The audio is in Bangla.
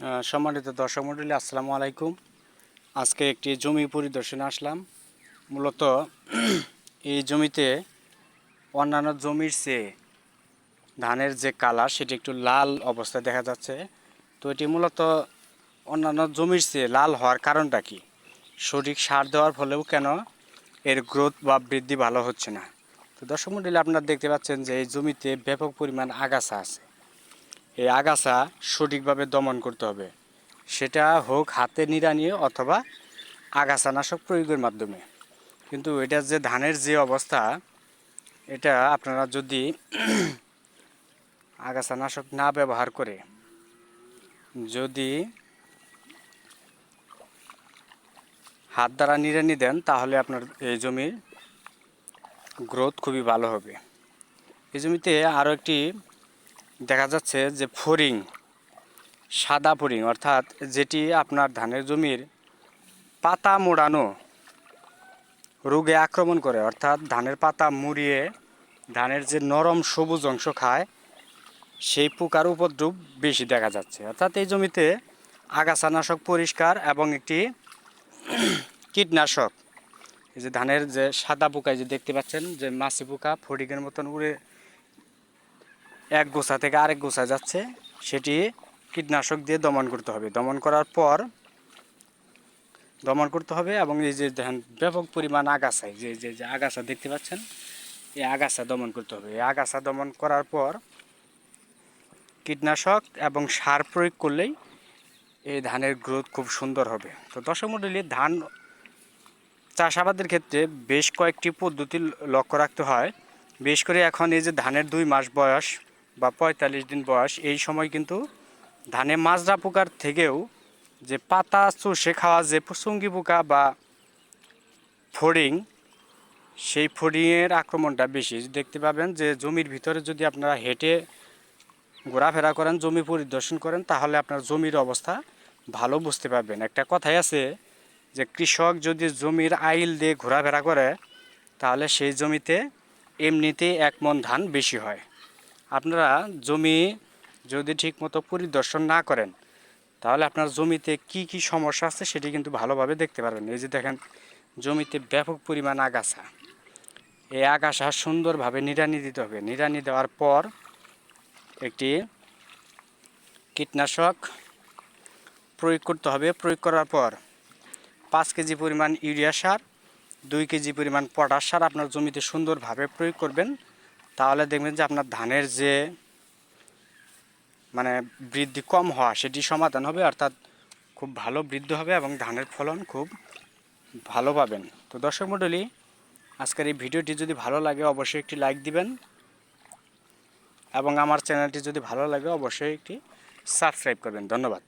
সম্মানিত দর্শক মণ্ডলী, আসসালামু আলাইকুম। আজকে একটি জমি পরিদর্শনে আসলাম। মূলত এই জমিতে অন্যান্য জমির চেয়ে ধানের যে কালার, সেটি একটু লাল অবস্থায় দেখা যাচ্ছে। তো এটি মূলত অন্যান্য জমির চেয়ে লাল হওয়ার কারণটা কি? সঠিক সার দেওয়ার ফলেও কেন এর গ্রোথ বা বৃদ্ধি ভালো হচ্ছে না? তো দর্শক মণ্ডলী, আপনারা দেখতে পাচ্ছেন যে এই জমিতে ব্যাপক পরিমাণ আগাছা আছে। এই আগাছা সঠিকভাবে দমন করতে হবে। সেটা হোক হাতে নিড়ানি অথবা আগাছানাশক প্রয়োগের মাধ্যমে। কিন্তু এটা যে ধানের যে অবস্থা, এটা আপনারা যদি আগাছানাশক না ব্যবহার করে যদি হাত দ্বারা নিড়ানি দেন, তাহলে আপনার এই জমির গ্রোথ খুবই ভালো হবে। এই জমিতে আরও একটি দেখা যাচ্ছে যে ফড়িং, সাদা ফড়িং, অর্থাৎ যেটি আপনার ধানের জমির পাতা মোড়ানো রোগে আক্রমণ করে, অর্থাৎ ধানের পাতা মুড়িয়ে ধানের যে নরম সবুজ অংশ খায়, সেই পোকার উপদ্রব বেশি দেখা যাচ্ছে। অর্থাৎ এই জমিতে আগাছানাশক পরিষ্কার এবং একটি কীটনাশক, এই যে ধানের যে সাদা পোকা যে দেখতে পাচ্ছেন, যে মাছি পোকা ফড়িংয়ের মতন উড়ে এক গোছা থেকে আরেক গোছা যাচ্ছে, সেটি কীটনাশক দিয়ে দমন করতে হবে। দমন করার পর দমন করতে হবে এবং এই যে দেখেন ব্যাপক পরিমাণ আগাছা যে যে যে আগাছা দেখতে পাচ্ছেন, এই আগাছা দমন করতে হবে। এই আগাছা দমন করার পর কীটনাশক এবং সার প্রয়োগ করলেই এই ধানের গ্রোথ খুব সুন্দর হবে। তো দশক মণ্ডলী, ধান চাষাবাদের ক্ষেত্রে বেশ কয়েকটি পদ্ধতি লক্ষ্য রাখতে হয়। বেশ করে এখন এই যে ধানের দুই মাস বয়স বা পঁয়তাল্লিশ দিন বয়স, এই সময় কিন্তু ধানে মাজরা পোকার থেকেও যে পাতা চষে খাওয়া যে চুঙ্গি পোকা বা ফড়িং, সেই ফড়িংয়ের আক্রমণটা বেশি। দেখতে পাবেন যে জমির ভিতরে যদি আপনারা হেঁটে ঘোরাফেরা করেন, জমি পরিদর্শন করেন, তাহলে আপনার জমির অবস্থা ভালো বুঝতে পারবেন। একটা কথাই আছে যে কৃষক যদি জমির আইল দিয়ে ঘোরাফেরা করে, তাহলে সেই জমিতে এমনিতেই এক মন ধান বেশি হয়। আপনারা জমি যদি ঠিকমতো পরিদর্শন না করেন, তাহলে আপনার জমিতে কি কি সমস্যা আছে সেটি কিন্তু ভালোভাবে দেখতে পারবেন। এই যে দেখেন, জমিতে ব্যাপক পরিমাণ আগাছা। এই আগাছা সুন্দরভাবে নিড়ানি দিতে হবে। নিড়ানি দেওয়ার পর একটি কীটনাশক প্রয়োগ করতে হবে। প্রয়োগ করার পর পাঁচ কেজি পরিমাণ ইউরিয়া সার, দুই কেজি পরিমাণ পটাশ সার আপনার জমিতে সুন্দরভাবে প্রয়োগ করবেন। তাহলে দেখবেন যে আপনার ধানের যে মানে বৃদ্ধি কম হওয়া, সেটি সমাধান হবে, অর্থাৎ খুব ভালো বৃদ্ধি হবে এবং ধানের ফলন খুব ভালো পাবেন। তো দর্শক মণ্ডলী, আজকের এই ভিডিওটি যদি ভালো লাগে, অবশ্যই একটি লাইক দিবেন এবং আমার চ্যানেলটি যদি ভালো লাগে, অবশ্যই একটি সাবস্ক্রাইব করবেন। ধন্যবাদ।